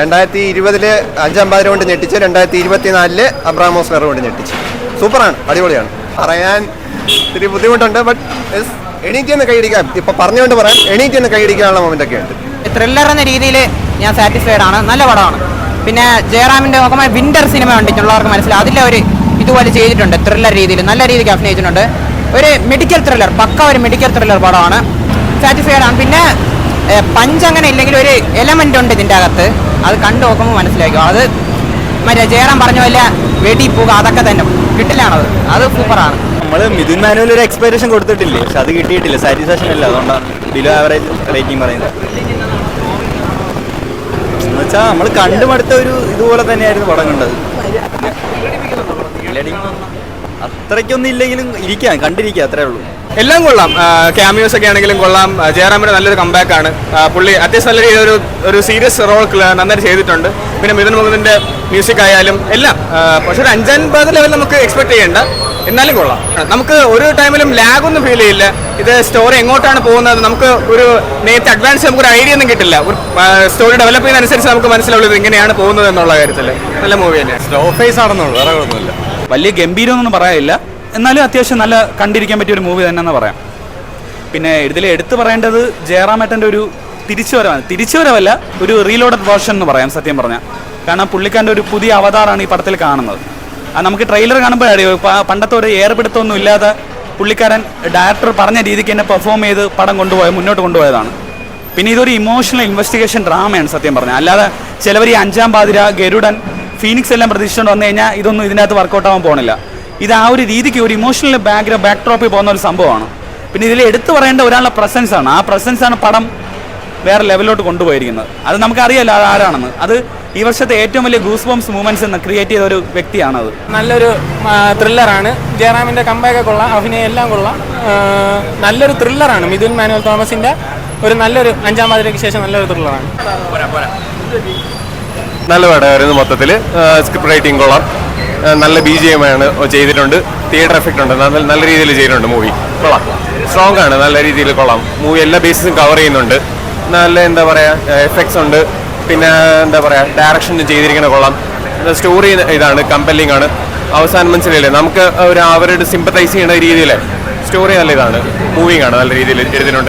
രണ്ടായിരത്തി ഇരുപതിൽ അഞ്ചാം പാതിര കൊണ്ട് ഞെട്ടിച്ച് രണ്ടായിരത്തി ഇരുപത്തിനാലിൽ വേറെ കൊണ്ട് ഞെട്ടിച്ച്. സൂപ്പറാണ് അടിപൊളിയാണ്. പറയാൻ ഇത്തിരി ബുദ്ധിമുട്ടുണ്ട് ബട്ട് എണീറ്റ് ഒന്ന് കൈയടിക്കാൻ ഇപ്പൊ പറഞ്ഞുകൊണ്ട് പറയാൻ എണീറ്റ് ഒന്ന് കൈയടിക്കാനുള്ള മൊമെന്റ് ഒക്കെ ഉണ്ട് ത്രില്ലർ എന്ന രീതിയിൽ ഞാൻ സാറ്റിസ്ഫൈഡ് ആണ്. നല്ല പടമാണ്. പിന്നെ ജയറാമിന്റെ നോക്കുമ്പോൾ വിന്റർ സിനിമ കണ്ടിട്ടുള്ളവർക്ക് മനസ്സിലാവും. അതിലെ ഒരു ഇതുപോലെ ചെയ്തിട്ടുണ്ട് ത്രില്ലർ രീതിയിൽ നല്ല രീതിക്ക് അഭിനയിച്ചിട്ടുണ്ട്. ഒരു മെഡിക്കൽ ത്രില്ലർ പക്ക ഒരു മെഡിക്കൽ ത്രില്ലർ പടമാണ്. സാറ്റിസ്ഫൈഡ് ആണ്. പിന്നെ പഞ്ച് അങ്ങനെ ഇല്ലെങ്കിൽ ഒരു എലമെന്റ് ഉണ്ട് ഇതിന്റെ അകത്ത്. അത് കണ്ടു നോക്കുമ്പോൾ മനസ്സിലാക്കും അത് മറ്റേ ജയറാം പറഞ്ഞ പോലെ വെടി പോകുക അതൊക്കെ തന്നെ. കിട്ടില്ലാണത്. അത് സൂപ്പറാണ് നമ്മൾ മിഥുൻ മാനുവൽ ഒരു എക്സ്പെക്ടേഷൻ കൊടുത്തിട്ടില്ലേ? പക്ഷെ അത് കിട്ടിയിട്ടില്ല. സാറ്റിസ്ഫാക്ഷൻ അല്ല അതുകൊണ്ടാണ് ബിലോ ആവറേജ് റേറ്റിംഗ് പറയുന്നത്. എന്നുവെച്ചാൽ നമ്മൾ കണ്ടുമടുത്ത ഒരു ഇതുപോലെ തന്നെയായിരുന്നു പടം കണ്ടത്. അത്രയ്ക്കൊന്നും ഇല്ലെങ്കിലും ഇരിക്കാം കണ്ടിരിക്കുക അത്രേ ഉള്ളൂ. എല്ലാം കൊള്ളാം. ക്യാമിയോസ് ഒക്കെ ആണെങ്കിലും കൊള്ളാം. ജയറാമിന്റെ നല്ലൊരു കമ്പാക്ക് ആണ്. പുള്ളി അത്യാവശ്യം നല്ല രീതിയിൽ ഒരു ഒരു സീരിയസ് റോൾ നന്നായിട്ട് ചെയ്തിട്ടുണ്ട്. പിന്നെ മിഥുൻ മുകുന്ദന്റെ മ്യൂസിക് ആയാലും എല്ലാം. പക്ഷെ ഒരു അഞ്ചാം പാത ലെവൽ നമുക്ക് എക്സ്പെക്ട് ചെയ്യേണ്ട. എന്നാലും കൊള്ളാം. നമുക്ക് ഒരു ടൈമിലും ലാഗ് ഒന്നും ഫീൽ ചെയ്യില്ല. ഇത് സ്റ്റോറി എങ്ങോട്ടാണ് പോകുന്നത്? നമുക്ക് ഒരു നേരത്തെ അഡ്വാൻസ് നമുക്ക് ഒരു ഐഡിയ ഒന്നും കിട്ടില്ല. ഒരു സ്റ്റോറി ഡെവലപ്പ് ചെയ്യുന്ന അനുസരിച്ച് നമുക്ക് മനസ്സിലാവുള്ളത് ഇങ്ങനെയാണ് പോകുന്നത് എന്നുള്ള കാര്യത്തിൽ നല്ല മൂവി തന്നെയാണ്. സ്ലോ ഫേസ് ആണെന്നുള്ളൂ. വേറെ വലിയ ഗംഭീരമൊന്നും പറയാനില്ല. എന്നാലും അത്യാവശ്യം നല്ല കണ്ടിരിക്കാൻ പറ്റിയ ഒരു മൂവി തന്നെയെന്ന് പറയാം. പിന്നെ ഇതിൽ എടുത്തു പറയേണ്ടത് ജയറാമേട്ടന്റെ ഒരു തിരിച്ചുവരവാണ്. തിരിച്ചുവരവല്ല ഒരു റീലോഡഡ് വേർഷൻ എന്ന് പറയാം സത്യം പറഞ്ഞാൽ. കാരണം പുള്ളിക്കാരന്റെ ഒരു പുതിയ അവതാറാണ് ഈ പടത്തിൽ കാണുന്നത്. അത് നമുക്ക് ട്രെയിലർ കാണുമ്പോൾ അറിയോ. പണ്ടത്തെ ഒരു ഏർപിടുത്തമൊന്നും ഇല്ലാതെ പുള്ളിക്കാരൻ ഡയറക്ടർ പറഞ്ഞ രീതിക്ക് തന്നെ പെർഫോം ചെയ്ത് പടം കൊണ്ടുപോയ മുന്നോട്ട് കൊണ്ടുപോയതാണ്. പിന്നെ ഇതൊരു ഇമോഷണൽ ഇൻവെസ്റ്റിഗേഷൻ ഡ്രാമയാണ് സത്യം പറഞ്ഞാൽ. അല്ലാതെ ചിലവർ ഈ അഞ്ചാം പാതിര ഗരുഡൻ ഫീനിക്സ് എല്ലാം പ്രതീക്ഷിച്ചുകൊണ്ട് വന്നു കഴിഞ്ഞാൽ ഇതൊന്നും ഇതിനകത്ത് വർക്കൗട്ടാവാൻ പോകണില്ല ഇത് ആ ഒരു രീതിക്ക് ഒരു ഇമോഷണൽ ബാക്ക്ഗ്രൗണ്ട് ബാക്ക് ഡ്രോപ്പിൽ പോകുന്ന ഒരു സംഭവമാണ്. പിന്നെ ഇതിൽ എടുത്തു പറയേണ്ട ഒരാളുടെ പ്രസൻസ് ആണ്. ആ പ്രസൻസ് ആണ് പടം വേറെ ലെവലിലോട്ട് കൊണ്ടുപോയിരിക്കുന്നത്. അത് നമുക്കറിയാലോ അത് ആരാണെന്ന്. അത് ഈ വർഷത്തെ ഏറ്റവും വലിയ ഗൂസ് ബോംസ് മൂവ്മെന്റ്സ് എന്ന് ക്രിയേറ്റ് ചെയ്ത ഒരു വ്യക്തിയാണത്. നല്ലൊരു ത്രില്ലറാണ് ജയറാമിന്റെ കമ്പാക്ക് കൊള്ളാം അഭിനയം എല്ലാം കൊള്ളാം. നല്ലൊരു ത്രില്ലറാണ് മിഥുൻ മാനുവൽ തോമസിന്റെ ഒരു നല്ലൊരു അഞ്ചാം പാതിരയ്ക്ക് ശേഷം നല്ലൊരു ത്രില്ലറാണ് നല്ല പടമായിരുന്നു മൊത്തത്തിൽ സ്ക്രിപ്റ്റ് റൈറ്റിംഗ് കൊള്ളാം. നല്ല ബി ജി എം ആണ് ചെയ്തിട്ടുണ്ട്. തിയേറ്റർ എഫക്റ്റ് ഉണ്ട്. നല്ല നല്ല രീതിയിൽ ചെയ്തിട്ടുണ്ട് മൂവി കൊള്ളാം. സ്ട്രോങ് ആണ്. നല്ല രീതിയിൽ കൊള്ളാം. മൂവി എല്ലാ ബേസിസും കവർ ചെയ്യുന്നുണ്ട്. നല്ല എന്താ പറയുക എഫക്ട്സ് ഉണ്ട്. പിന്നെ എന്താ പറയുക ഡയറക്ഷൻ ചെയ്തിരിക്കുന്ന കൊള്ളാം. സ്റ്റോറി ഇതാണ് കമ്പല്ലിംഗ് ആണ്. അവസാനം മനസ്സിലായില്ലേ? നമുക്ക് ഒരു അവരോട് സിമ്പത്തൈസ് ചെയ്യുന്ന രീതിയിൽ സ്റ്റോറി നല്ല ഇതാണ്. മൂവിങ് ആണ് നല്ല രീതിയിൽ എഴുതിയിട്ടുണ്ട്.